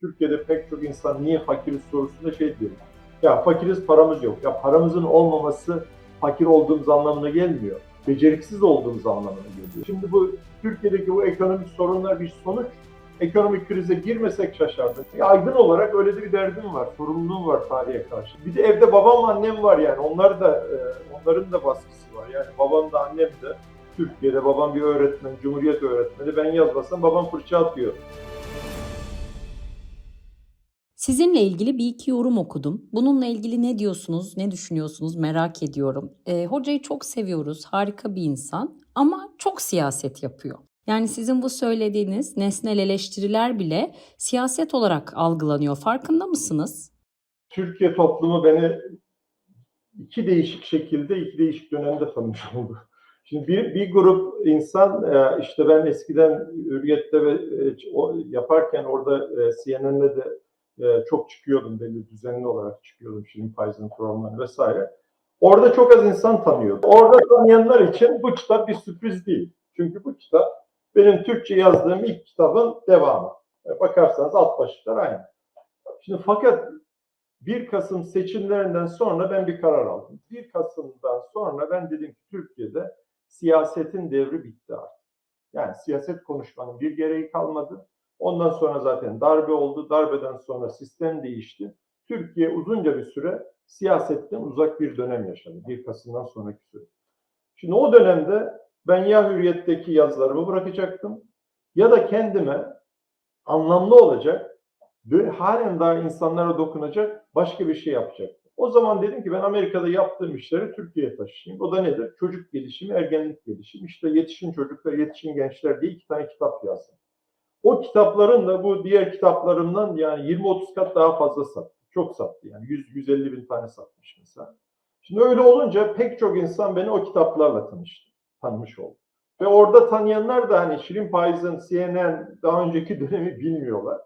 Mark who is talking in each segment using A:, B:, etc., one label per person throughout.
A: Türkiye'de pek çok insan niye fakiriz sorusunda şey diyor. Ya fakiriz paramız yok. Ya paramızın olmaması fakir olduğumuz anlamına gelmiyor. Beceriksiz olduğumuz anlamına geliyor. Şimdi bu Türkiye'deki bu ekonomik sorunlar bir sonuç. Ekonomik krize girmesek şaşardık. Ya aydın olarak öyle de bir derdim var, sorumluluğum var tarihe karşı. Bir de evde babam annem var yani. Onlar da e, onların da baskısı var. Yani babam da annem de Türkiye'de babam bir öğretmen, cumhuriyet öğretmeni. Ben yazmasam babam fırça atıyor.
B: Sizinle ilgili bir iki yorum okudum. Bununla ilgili ne diyorsunuz, ne düşünüyorsunuz merak ediyorum. Ee, hocayı çok seviyoruz, harika bir insan ama çok siyaset yapıyor. Yani sizin bu söylediğiniz nesnel eleştiriler bile siyaset olarak algılanıyor. Farkında mısınız?
A: Türkiye toplumu beni iki değişik şekilde, iki değişik dönemde tanımış oldu. Şimdi bir, bir grup insan e, işte ben eskiden Hürriyet'te ve e, yaparken orada e, CNN'de de e, çok çıkıyordum belli düzenli olarak çıkıyordum Şirin Payız'ın programlarına vesaire. Orada çok az insan tanıyordu. Orada tanıyanlar için bu kitap bir sürpriz değil. Çünkü bu kitap benim Türkçe yazdığım ilk kitabın devamı. E, Bakarsanız alt başlıklar aynı. Şimdi fakat 1 Kasım seçimlerinden sonra ben bir karar aldım. 1 Kasım'dan sonra ben dedim ki Türkiye'de siyasetin devri bitti artık. Yani siyaset konuşmanın bir gereği kalmadı. Ondan sonra zaten darbe oldu. Darbeden sonra sistem değişti. Türkiye uzunca bir süre siyasetten uzak bir dönem yaşadı. 1 Kasım'dan sonraki süre. Şimdi o dönemde ben ya Hürriyet'teki yazılarımı bırakacaktım ya da kendime anlamlı olacak halen daha insanlara dokunacak başka bir şey yapacaktım. O zaman dedim ki ben Amerika'da yaptığım işleri Türkiye'ye taşıyayım. O da nedir? Çocuk gelişimi, ergenlik gelişimi. İşte yetişkin çocuklar, yetişkin gençler diye iki tane kitap yazdım. O kitapların da bu diğer kitaplarımdan yani 20-30 kat daha fazla sattı. Çok sattı yani 100-150 bin tane satmış mesela. Şimdi öyle olunca pek çok insan beni o kitaplarla tanıştı, tanımış oldu. Ve orada tanıyanlar da hani Şirin Payız'ın CNN daha önceki dönemi bilmiyorlar.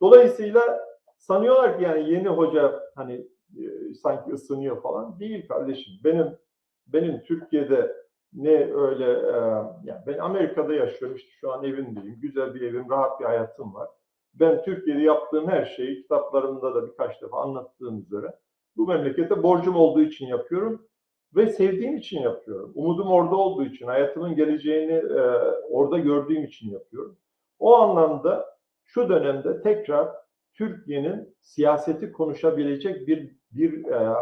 A: Dolayısıyla sanıyorlar ki yani yeni hoca hani e, sanki ısınıyor falan. Değil kardeşim. Benim benim Türkiye'de ne öyle e, yani ben Amerika'da yaşıyorum işte şu an evimdeyim. Güzel bir evim, rahat bir hayatım var. Ben Türkiye'de yaptığım her şeyi kitaplarımda da birkaç defa anlattığım üzere bu memlekete borcum olduğu için yapıyorum ve sevdiğim için yapıyorum. Umudum orada olduğu için, hayatımın geleceğini e, orada gördüğüm için yapıyorum. O anlamda şu dönemde tekrar Türkiye'nin siyaseti konuşabilecek bir bir e,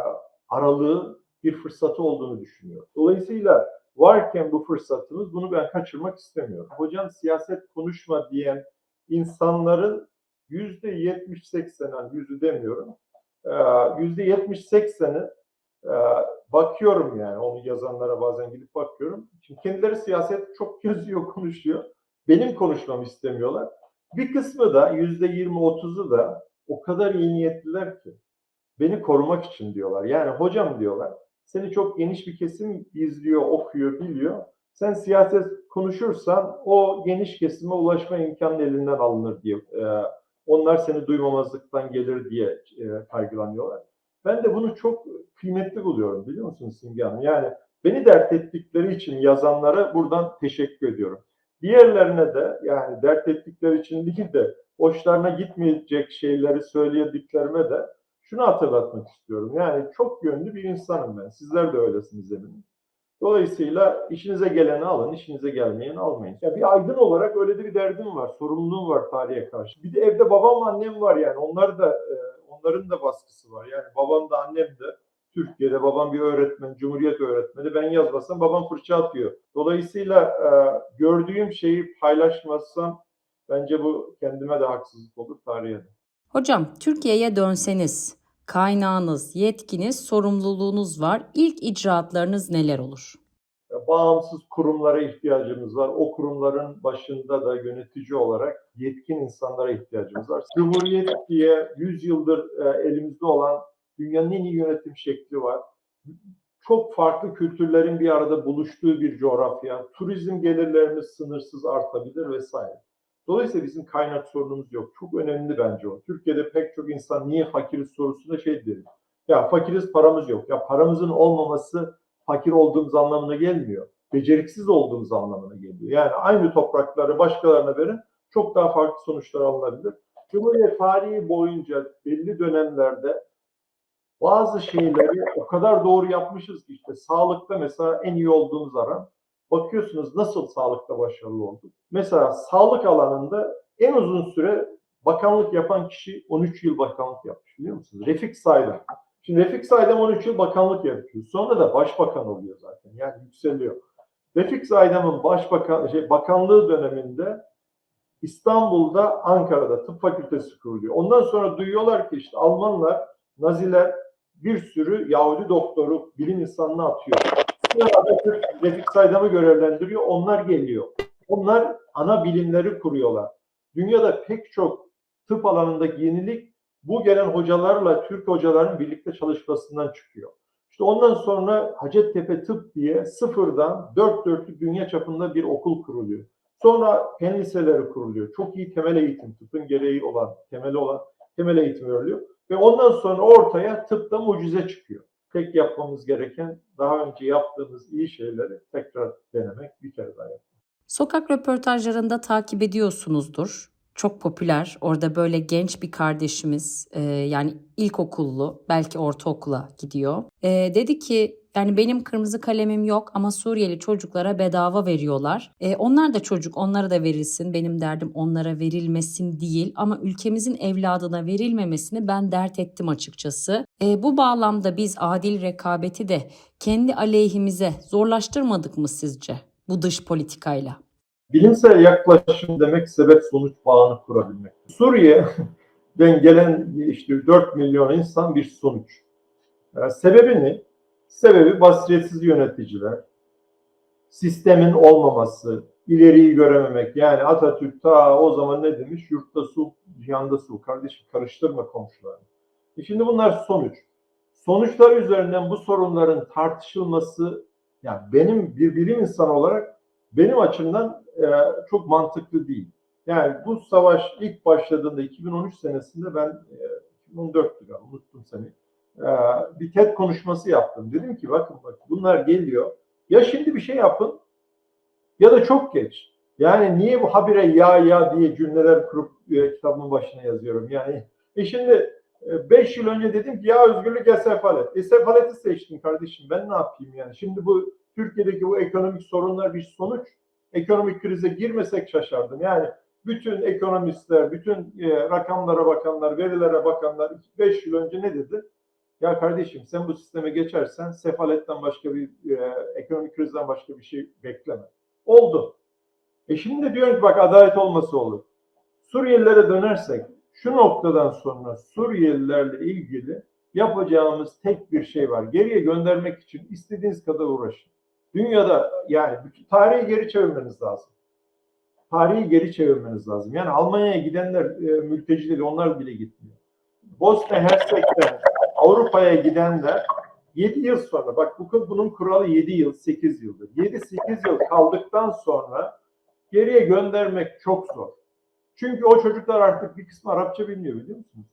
A: aralığı, bir fırsatı olduğunu düşünüyorum. Dolayısıyla varken bu fırsatımız bunu ben kaçırmak istemiyorum. Hocam siyaset konuşma diyen insanların yüzde yetmiş seksenen yüzü demiyorum. Yüzde yetmiş sekseni bakıyorum yani onu yazanlara bazen gidip bakıyorum. Şimdi kendileri siyaset çok yazıyor, konuşuyor. Benim konuşmamı istemiyorlar. Bir kısmı da yüzde yirmi otuzu da o kadar iyi niyetliler ki beni korumak için diyorlar. Yani hocam diyorlar seni çok geniş bir kesim izliyor, okuyor, biliyor. Sen siyaset konuşursan o geniş kesime ulaşma imkanı elinden alınır diye. e, onlar seni duymamazlıktan gelir diye e, kaygılanıyorlar. Ben de bunu çok kıymetli buluyorum biliyor musunuz Simge Hanım? Yani beni dert ettikleri için yazanlara buradan teşekkür ediyorum. Diğerlerine de yani dert ettikleri için değil de hoşlarına gitmeyecek şeyleri söylediklerime de şunu hatırlatmak istiyorum. Yani çok yönlü bir insanım ben. Sizler de öylesiniz eminim. Dolayısıyla işinize geleni alın, işinize gelmeyeni almayın. Ya bir aydın olarak öyle de bir derdim var, sorumluluğum var tarihe karşı. Bir de evde babam annem var yani. Onlar da e, onların da baskısı var. Yani babam da annem de Türkiye'de babam bir öğretmen, cumhuriyet öğretmeni. Ben yazmasam babam fırça atıyor. Dolayısıyla e, gördüğüm şeyi paylaşmazsam bence bu kendime de haksızlık olur tarihe de.
B: Hocam Türkiye'ye dönseniz kaynağınız, yetkiniz, sorumluluğunuz var. İlk icraatlarınız neler olur?
A: bağımsız kurumlara ihtiyacımız var. O kurumların başında da yönetici olarak yetkin insanlara ihtiyacımız var. Cumhuriyet diye 100 yıldır e, elimizde olan dünyanın en iyi yönetim şekli var. Çok farklı kültürlerin bir arada buluştuğu bir coğrafya. Turizm gelirlerimiz sınırsız artabilir vesaire. Dolayısıyla bizim kaynak sorunumuz yok. Çok önemli bence o. Türkiye'de pek çok insan niye fakiriz sorusunda şey derim. Ya fakiriz paramız yok. Ya paramızın olmaması fakir olduğumuz anlamına gelmiyor. Beceriksiz olduğumuz anlamına geliyor. Yani aynı toprakları başkalarına verin çok daha farklı sonuçlar alınabilir. Cumhuriyet tarihi boyunca belli dönemlerde bazı şeyleri o kadar doğru yapmışız ki işte sağlıkta mesela en iyi olduğumuz ara bakıyorsunuz nasıl sağlıkta başarılı olduk. Mesela sağlık alanında en uzun süre bakanlık yapan kişi 13 yıl bakanlık yapmış biliyor musunuz? Refik Saydam. Şimdi Refik Saydam 13 yıl bakanlık yapıyor. Sonra da başbakan oluyor zaten. Yani yükseliyor. Refik Saydam'ın başbakan şey bakanlığı döneminde İstanbul'da, Ankara'da tıp fakültesi kuruluyor. Ondan sonra duyuyorlar ki işte Almanlar, Naziler bir sürü Yahudi doktoru, bilim insanını atıyor. Refik Saydam'ı görevlendiriyor. Onlar geliyor. Onlar ana bilimleri kuruyorlar. Dünyada pek çok tıp alanındaki yenilik bu gelen hocalarla Türk hocaların birlikte çalışmasından çıkıyor. İşte ondan sonra Hacettepe Tıp diye sıfırdan dört dörtlük dünya çapında bir okul kuruluyor. Sonra fen liseleri kuruluyor. Çok iyi temel eğitim, tıpın gereği olan, temeli olan temel eğitim veriliyor. Ve ondan sonra ortaya tıpta mucize çıkıyor. Tek yapmamız gereken daha önce yaptığımız iyi şeyleri tekrar denemek, bir kere daha yapmak.
B: Sokak röportajlarında takip ediyorsunuzdur. Çok popüler. Orada böyle genç bir kardeşimiz e, yani ilkokullu belki ortaokula gidiyor. E, dedi ki yani benim kırmızı kalemim yok ama Suriyeli çocuklara bedava veriyorlar. E, onlar da çocuk onlara da verilsin. Benim derdim onlara verilmesin değil ama ülkemizin evladına verilmemesini ben dert ettim açıkçası. E, bu bağlamda biz adil rekabeti de kendi aleyhimize zorlaştırmadık mı sizce bu dış politikayla?
A: Bilimsel yaklaşım demek sebep sonuç bağını kurabilmek. Suriye'den gelen işte 4 milyon insan bir sonuç. Yani sebebi ne? Sebebi basiretsiz yöneticiler, sistemin olmaması, ileriyi görememek. Yani Atatürk ta o zaman ne demiş? Yurtta su, cihanda su. Kardeşim karıştırma komşularını. E şimdi bunlar sonuç. Sonuçlar üzerinden bu sorunların tartışılması yani benim bir bilim insanı olarak benim açımdan e, çok mantıklı değil. Yani bu savaş ilk başladığında 2013 senesinde ben e, 2014'tü galiba unuttum seni. E, bir TED konuşması yaptım. Dedim ki bakın bak bunlar geliyor. Ya şimdi bir şey yapın ya da çok geç. Yani niye bu habire ya ya diye cümleler kurup e, kitabımın başına yazıyorum. Yani e şimdi 5 yıl önce dedim ki ya özgürlük ya sefalet. E sefaleti seçtim kardeşim ben ne yapayım yani. Şimdi bu Türkiye'deki bu ekonomik sorunlar bir sonuç. Ekonomik krize girmesek şaşardım. Yani bütün ekonomistler, bütün e, rakamlara bakanlar, verilere bakanlar 5 yıl önce ne dedi? Ya kardeşim sen bu sisteme geçersen sefaletten başka bir e, ekonomik krizden başka bir şey bekleme. Oldu. E şimdi de diyorum ki bak adalet olması olur. Suriyelilere dönersek şu noktadan sonra Suriyelilerle ilgili yapacağımız tek bir şey var. Geriye göndermek için istediğiniz kadar uğraşın. Dünyada yani bütün tarihi geri çevirmeniz lazım. Tarihi geri çevirmeniz lazım. Yani Almanya'ya gidenler e, mülteci değil, onlar bile gitmiyor. Bosna Hersek'ten Avrupa'ya gidenler 7 yıl sonra bak bu bunun kuralı 7 yıl 8 yıldır. 7-8 yıl kaldıktan sonra geriye göndermek çok zor. Çünkü o çocuklar artık bir kısmı Arapça bilmiyor biliyor musunuz?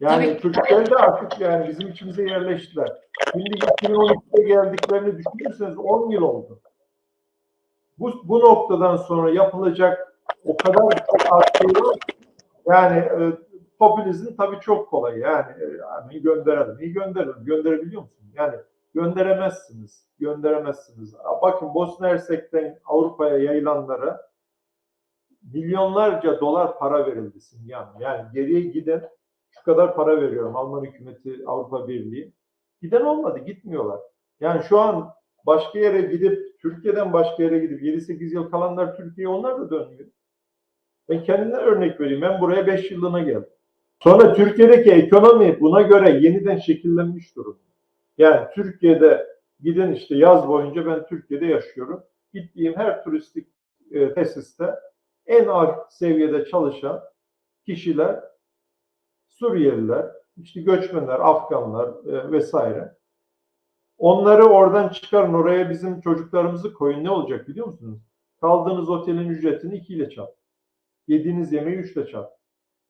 A: Yani
B: Tabii.
A: çocuklar da artık yani bizim içimize yerleştiler. Şimdi 2012'de geldiklerini düşünürseniz 10 yıl oldu. Bu, bu noktadan sonra yapılacak o kadar çok artıyor. Yani e, popülizm tabii çok kolay. Yani, e, yani gönderelim. İyi gönderelim. Gönderebiliyor musunuz? Yani gönderemezsiniz. Gönderemezsiniz. Bakın Bosna Hersek'ten Avrupa'ya yayılanlara milyonlarca dolar para verildi yani. Yani geriye giden şu kadar para veriyorum Alman hükümeti, Avrupa Birliği. Giden olmadı, gitmiyorlar. Yani şu an başka yere gidip, Türkiye'den başka yere gidip 7-8 yıl kalanlar Türkiye'ye onlar da dönmüyor. Ben kendimden örnek vereyim. Ben buraya 5 yıllığına geldim. Sonra Türkiye'deki ekonomi buna göre yeniden şekillenmiş durumda. Yani Türkiye'de gidin işte yaz boyunca ben Türkiye'de yaşıyorum. Gittiğim her turistik e, tesiste en alt seviyede çalışan kişiler Suriyeliler, işte göçmenler, Afganlar e, vesaire. Onları oradan çıkarın oraya bizim çocuklarımızı koyun. Ne olacak biliyor musunuz? Kaldığınız otelin ücretini iki ile çarp. Yediğiniz yemeği üçle çarp.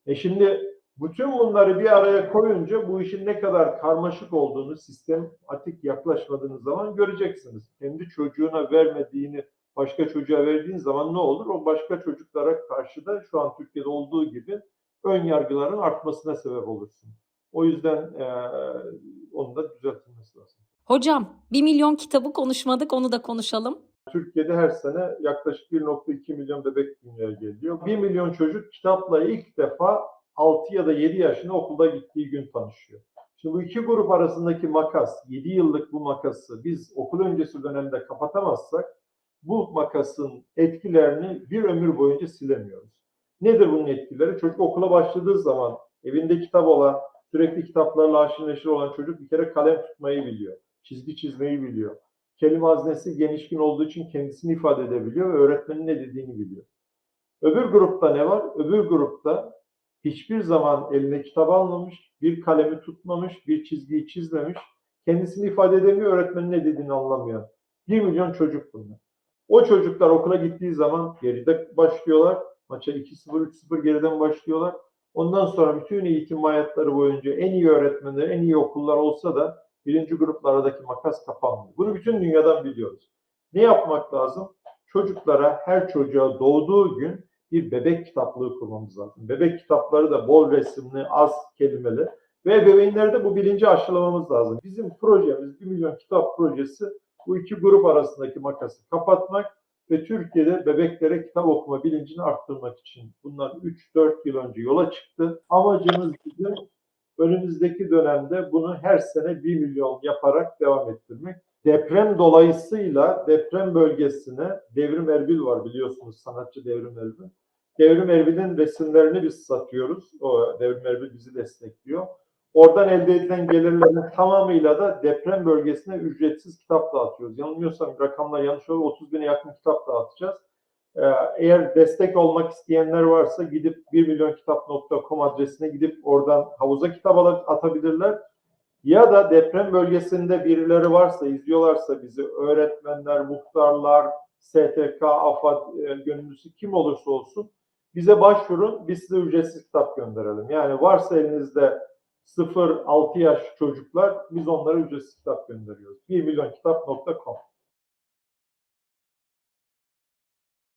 A: E şimdi bütün bunları bir araya koyunca bu işin ne kadar karmaşık olduğunu sistematik yaklaşmadığınız zaman göreceksiniz. Kendi çocuğuna vermediğini başka çocuğa verdiğin zaman ne olur? O başka çocuklara karşı da şu an Türkiye'de olduğu gibi ön yargıların artmasına sebep olursun. O yüzden e, onu da düzeltilmesi lazım.
B: Hocam 1 milyon kitabı konuşmadık onu da konuşalım.
A: Türkiye'de her sene yaklaşık 1.2 milyon bebek dünyaya geliyor. 1 milyon çocuk kitapla ilk defa 6 ya da 7 yaşında okulda gittiği gün tanışıyor. Şimdi bu iki grup arasındaki makas, 7 yıllık bu makası biz okul öncesi dönemde kapatamazsak bu makasın etkilerini bir ömür boyunca silemiyoruz. Nedir bunun etkileri? Çocuk okula başladığı zaman evinde kitap olan, sürekli kitaplarla haşır olan çocuk bir kere kalem tutmayı biliyor. Çizgi çizmeyi biliyor. Kelime haznesi genişkin olduğu için kendisini ifade edebiliyor ve öğretmenin ne dediğini biliyor. Öbür grupta ne var? Öbür grupta hiçbir zaman eline kitap almamış, bir kalemi tutmamış, bir çizgiyi çizmemiş, kendisini ifade edemiyor, öğretmenin ne dediğini anlamıyor. 1 milyon çocuk bunlar. O çocuklar okula gittiği zaman geride başlıyorlar. Maça 2-0, 3-0 geriden başlıyorlar. Ondan sonra bütün eğitim hayatları boyunca en iyi öğretmenler, en iyi okullar olsa da birinci grupla aradaki makas kapanmıyor. Bunu bütün dünyadan biliyoruz. Ne yapmak lazım? Çocuklara, her çocuğa doğduğu gün bir bebek kitaplığı kurmamız lazım. Bebek kitapları da bol resimli, az kelimeli ve ebeveynlerde bu bilinci aşılamamız lazım. Bizim projemiz, 1 milyon kitap projesi bu iki grup arasındaki makası kapatmak ve Türkiye'de bebeklere kitap okuma bilincini arttırmak için bunlar 3-4 yıl önce yola çıktı. Amacımız bizim önümüzdeki dönemde bunu her sene 1 milyon yaparak devam ettirmek. Deprem dolayısıyla deprem bölgesine Devrim Erbil var biliyorsunuz sanatçı Devrim Erbil. Devrim Erbil'in resimlerini biz satıyoruz. O Devrim Erbil bizi destekliyor. Oradan elde edilen gelirlerin tamamıyla da deprem bölgesine ücretsiz kitap dağıtıyoruz. Yanılmıyorsam rakamlar yanlış olur 30 bine yakın kitap dağıtacağız. Ee, Eğer destek olmak isteyenler varsa gidip 1 milyonkitap.com adresine gidip oradan havuza kitap atabilirler. Ya da deprem bölgesinde birileri varsa, izliyorlarsa bizi öğretmenler, muhtarlar, STK, AFAD e, gönüllüsü kim olursa olsun bize başvurun. Biz size ücretsiz kitap gönderelim. Yani varsa elinizde 0-6 yaş çocuklar biz onlara ücretsiz kitap gönderiyoruz. 1 milyonkitap.com